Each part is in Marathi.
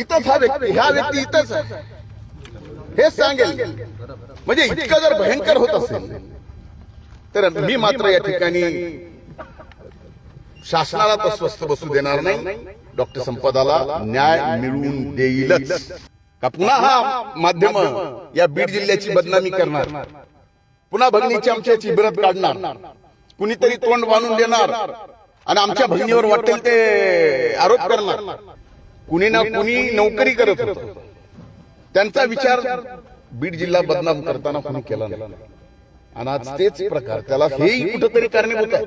इथंच हा व्यक्ती ह्या व्यक्ती इथंच आहे. हेच सांगेल. म्हणजे इतकं जर भयंकर होत असेल तर मी मात्र या ठिकाणी शासनाला तर स्वस्त बसू देणार नाही. डॉक्टर संपदाला न्याय मिळवून देईलच. का पुन्हा हा माध्यम या बीड जिल्ह्याची बदनामी करणार. पुन्हा भगिनीची आमच्या चिबरत काढणार. कुणीतरी तोंड बांधून देणार. आणि आमच्या भगिनीवर वाटेल ते आरोप करणार. कुणी ना कुणी नोकरी करत होत. त्यांचा विचार बीड जिल्हा बदनाम करताना कुणी केला नाही. आणि आज तेच प्रकार त्याला हेही कुठंतरी कारणीभूत आहे.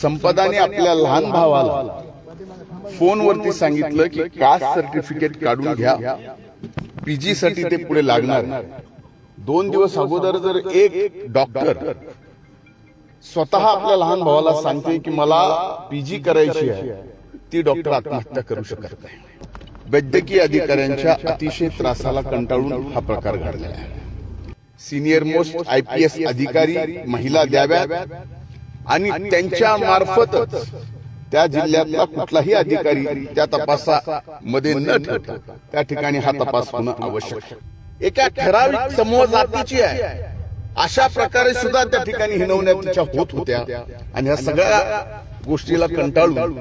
संपदाने आपल्या लहान भावाला फोनवरती सांगितलं की कास्ट सर्टिफिकेट काढून घ्या. पीजी साठी ते पुढे लागणार. दोन दिवस अगोदर जर एक डॉक्टर. स्वतः आपल्या लहान भावाला सांगते की मला पीजी करायची आहे. ती डॉक्टर आत्महत्या करू शकत नाही. वैद्यकीय अधिकाऱ्यांच्या अतिशय त्रासाला कंटाळून हा प्रकार घडलेला आहे. Senior most I P S अधिकारी महिला द्याव्यात आणि त्यांच्या मार्फतच त्या जिल्ह्यातला कुठलाही अधिकारी त्या तपासामध्ये न ठेवता त्या ठिकाणी हा तपास होणं आवश्यक आहे. एका ठराविक समूह जातीची आहे. अशा प्रकारे सुद्धा त्या ठिकाणी हिनवण्या तिच्या होत होत्या आणि ह्या सगळ्या गोष्टीला कंटाळून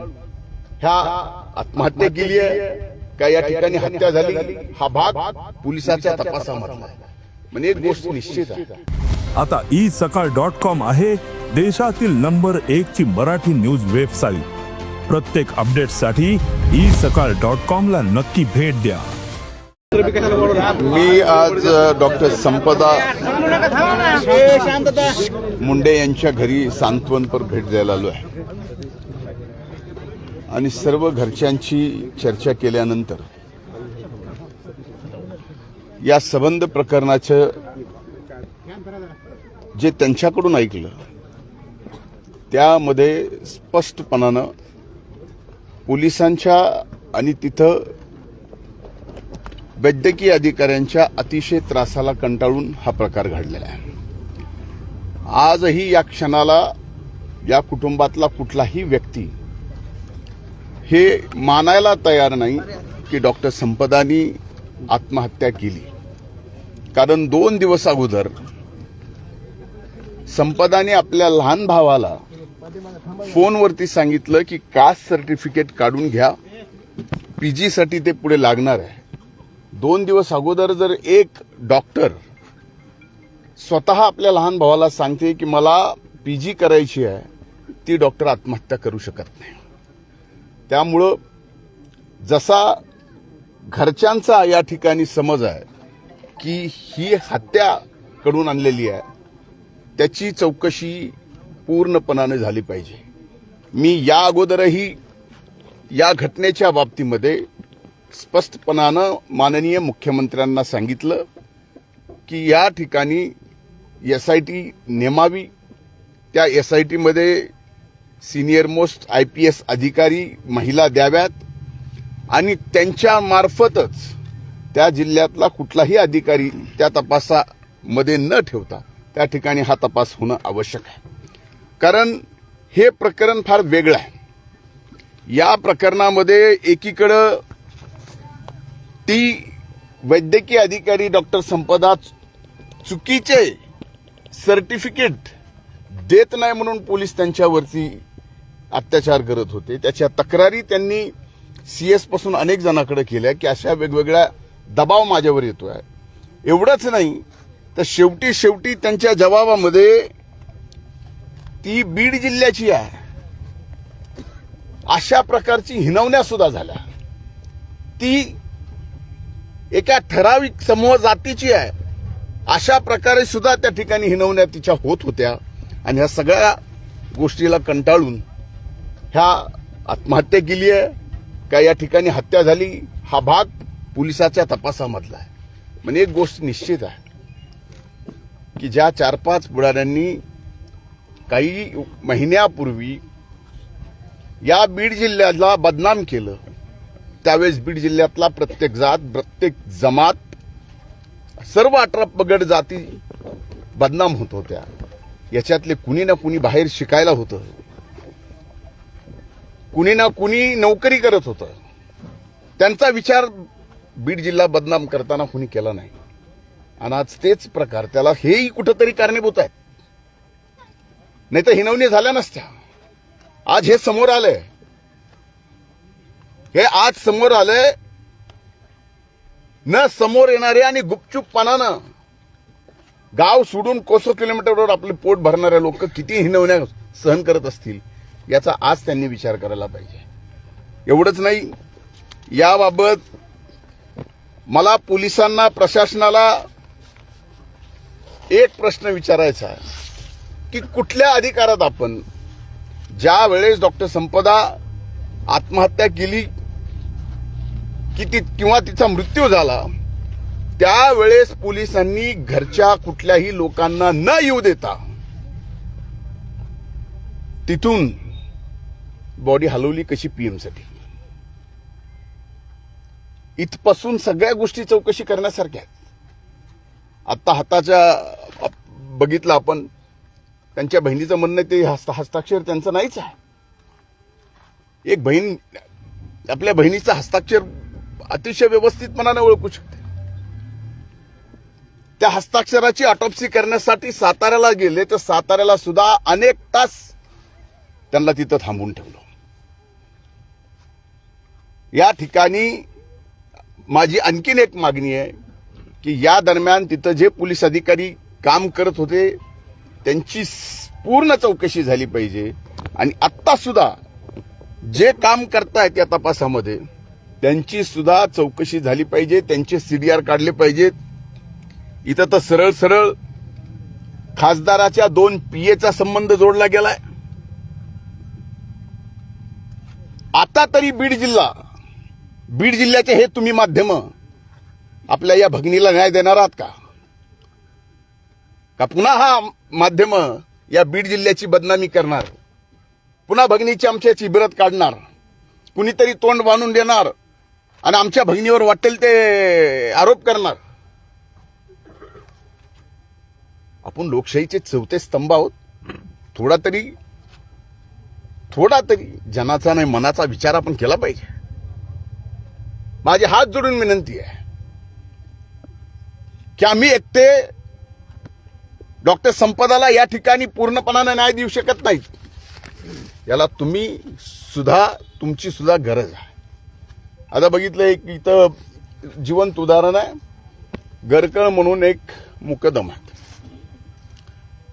ह्या आत्महत्या केली आहे. का या ठिकाणी हत्या झाली? हा भाग पोलिसाच्या तपासामधला आहे. म्हणजे एक गोष्ट निश्चित आहे. आता ई सकाळ डॉट कॉम आहे देशातील नंबर एक ची मराठी न्यूज वेबसाईट. प्रत्येक अपडेटसाठी ई सकाळ डॉट कॉम ला नक्की भेट द्या. मी आज डॉक्टर संपदा मुंडे यांच्या घरी सांत्वनपर भेट द्यायला आलो आहे. आणि सर्व घरच्यांची चर्चा केल्यानंतर या संबंध प्रकरणाचं जे त्यांच्याकडून ऐकलं त्यामध्ये स्पष्टपणानं पोलिसांच्या आणि तिथं वैद्यकीय अधिकाऱ्यांच्या अतिशय त्रासाला कंटाळून हा प्रकार घडलेला आहे. आजही या क्षणाला या कुटुंबातला कुठलाही व्यक्ती हे मानायला तयार नाही की डॉक्टर संपदानी आत्महत्या केली. कारण दोन दिवस अगोदर संपदाने आपल्या लहान भावाला फोनवरती सांगितलं की कास्ट सर्टिफिकेट काढून घ्या. पीजीसाठी ते पुढे लागणार आहे. दोन दिवस अगोदर जर एक डॉक्टर स्वतः आपल्या लहान भावाला सांगते की मला पीजी करायची आहे ती डॉक्टर आत्महत्या करू शकत नाही. त्यामुळं जसा घरच्यांचा या ठिकाणी समज आहे की ही हत्या कडून आणलेली आहे त्याची चौकशी पूर्णपणाने झाली पाहिजे. मी या अगोदरही या घटनेच्या बाबतीमध्ये स्पष्टपणानं माननीय मुख्यमंत्र्यांना सांगितलं की या ठिकाणी एस आय टी नेमावी त्या एस आय टीमध्ये senior most I P S अधिकारी महिला द्याव्यात आणि त्यांच्या मार्फतच त्या जिल्ह्यातला कुठलाही अधिकारी त्या तपासामध्ये न ठेवता त्या ठिकाणी हा तपास होणं आवश्यक आहे. कारण हे प्रकरण फार वेगळं आहे. या प्रकरणामध्ये एकीकडं ती वैद्यकीय अधिकारी डॉक्टर संपदा चुकीचे सर्टिफिकेट देत नाही म्हणून पोलीस त्यांच्यावरती अत्याचार करत होते. त्याच्या तक्रारी त्यांनी सीएसपासून अनेक जणांकडे केल्या की अशा वेगवेगळ्या दबाव माझ्यावर येतोय. एवढंच नाही तर शेवटी शेवटी त्यांच्या जबाबामध्ये ती बीड जिल्ह्याची आहे. अशा प्रकारची हिनवण्या सुद्धा झाल्या. ती एका ठराविक समूह जातीची आहे. अशा प्रकारे सुद्धा त्या ठिकाणी हिनवण्या तिच्या होत होत्या. आणि ह्या सगळ्या गोष्टीला कंटाळून ह्या आत्महत्या केली आहे. का या ठिकाणी हत्या झाली हा भाग पोलिसाच्या तपासामधला आहे. म्हणजे एक गोष्ट निश्चित आहे की ज्या चार पाच बुडाऱ्यांनी काही महिन्यापूर्वी या बीड जिल्ह्याला बदनाम केलं त्यावेळेस बीड जिल्ह्यातला प्रत्येक जात प्रत्येक जमात सर्व अठरा पगड जाती बदनाम होत होत्या. याच्यातले कुणी ना कुणी बाहेर शिकायला होतं. कुणी ना कुणी नोकरी करत होतं. त्यांचा विचार बीड जिल्हा बदनाम करताना कुणी केला नाही. आणि आज तेच प्रकार त्याला हेही कुठंतरी कारणीभूत आहेत. नाही तर हिनवणी झाल्या नसत्या. आज हे समोर आलंय. हे आज समोर आलंय. न समोर येणारे आणि गुपचूपपणानं गाव सोडून कोसो किलोमीटरवर आपले पोट भरणाऱ्या लोक किती हिनवण्या सहन करत असतील. याचा आज त्यांनी विचार करायला पाहिजे. एवढंच नाही याबाबत मला पोलिसांना प्रशासनाला एक प्रश्न विचारायचा आहे की कुठल्या अधिकारात आपण ज्या वेळेस डॉक्टर संपदा आत्महत्या केली की ती किंवा तिचा मृत्यू झाला त्यावेळेस पोलिसांनी घरच्या कुठल्याही लोकांना न येऊ देता तिथून बॉडी हलवली कशी पीएमसाठी इथपासून सगळ्या गोष्टी चौकशी करण्यासारख्या आहेत. आत्ता हाताच्या बघितलं आपण त्यांच्या बहिणीचं म्हणणं ते हस्त हस्ताक्षर त्यांचं नाहीच आहे. एक बहीण आपल्या बहिणीचं हस्ताक्षर अतिशय व्यवस्थितपणाने ओळखू शकते. त्या हस्ताक्षराची ऑटोप्सी करण्यासाठी साताऱ्याला गेले तर साताऱ्याला सुद्धा अनेक तास त्यांना तिथं थांबून ठेवलं. या ठिकाणी माझी आणखीन एक मागणी आहे की या दरम्यान तिथं जे पोलीस अधिकारी काम करत होते त्यांची पूर्ण चौकशी झाली पाहिजे. आणि आत्तासुद्धा जे काम करतायत या तपासामध्ये त्यांची सुद्धा चौकशी झाली पाहिजे त्यांचे सीडीआर काढले पाहिजेत. इथं तर सरळ सरळ खासदाराच्या दोन पीएचा संबंध जोडला गेलाय. आता तरी बीड जिल्हा बीड जिल्ह्याचे हे तुम्ही माध्यम आपल्या या भगिनीला न्याय देणार आहात का? का पुन्हा हा माध्यम या बीड जिल्ह्याची बदनामी करणार? पुन्हा भगिनीची आमच्या चिबिरत काढणार? कुणीतरी तोंड बांधून देणार? आणि आमच्या भगिनीवर वाटेल ते आरोप करणार? आपण लोकशाहीचे चौथे स्तंभ आहोत. थोडा तरी थोडा तरी जनाचा नाही मनाचा विचार आपण केला पाहिजे. माझे हात जोडून विनंती आहे की आम्ही एकटे डॉक्टर संपदाला या ठिकाणी पूर्णपणाने न्याय देऊ शकत नाही. याला तुम्ही सुद्धा तुमची सुद्धा गरज आहे. आता बघितलं एक इथं जिवंत उदाहरण आहे. गरकळ म्हणून एक मुकदम आहे.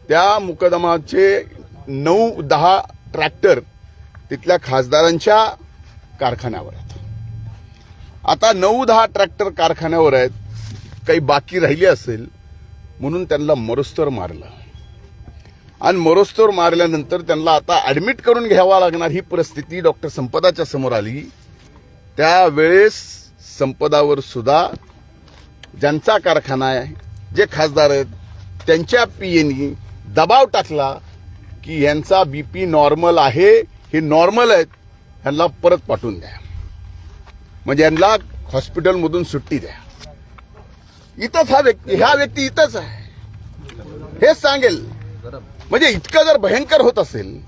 त्या मुकदमाचे नऊ दहा ट्रॅक्टर तिथल्या खासदारांच्या कारखान्यावर आहेत. आता नऊ दहा ट्रॅक्टर कारखान्यावर आहेत. काही बाकी राहिली असेल म्हणून त्यांना मरोस्तर मारलं. आणि मरोस्तर मारल्यानंतर त्यांना आता ऍडमिट करून घ्यावा लागणार ही परिस्थिती डॉक्टर संपदाच्या समोर आली. त्यावेळेस संपदावर सुद्धा ज्यांचा कारखाना आहे जे खासदार आहेत त्यांच्या पीएनी दबाव टाकला की यांचा बी पी नॉर्मल आहे हे नॉर्मल आहेत ह्यांना परत पाठवून द्या. म्हणजे यांना हॉस्पिटलमधून सुट्टी द्या. इथंच हा व्यक्ती ह्या व्यक्ती इथंच आहे. हेच सांगेल. म्हणजे इतकं जर भयंकर होत असेल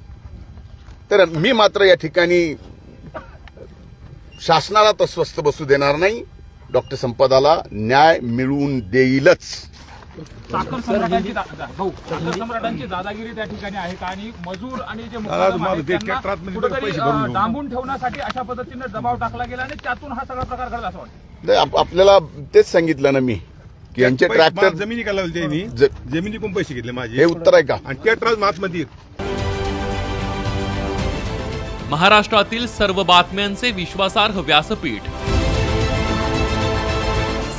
तर मी मात्र या ठिकाणी शासनाला तर स्वस्थ बसू देणार नाही. डॉक्टर संपदाला न्याय मिळवून देईलच. साखर सम्राटांची दा- दा- भाऊ, साखर सम्राटांची दादागिरी त्या ठिकाणी आहे. का आणि मजूर आणि जे दादा, मुकादम माझं आहेत, ते त्यांना ट्रॅक्टरात म्हणजे कुठंतरी, पैसे भरून अं, घेऊ. डांबून ठेवण्यासाठी अशा पद्धतीने दबाव टाकला गेला आणि त्यातून हा सगळा प्रकार घडला असं वाटतं. नाही, आप- आपल्याला तेच सांगितलं ना मी की यांचे ट्रॅक्टर जमिनी का लावली त्यांनी ज- जमिनी कोण पैसे घेतले माझे. हे उत्तर आहे का? आणि ट्रॅक्टर महाराष्ट्रातील सर्व बातम्यांचे विश्वासार्ह व्यासपीठ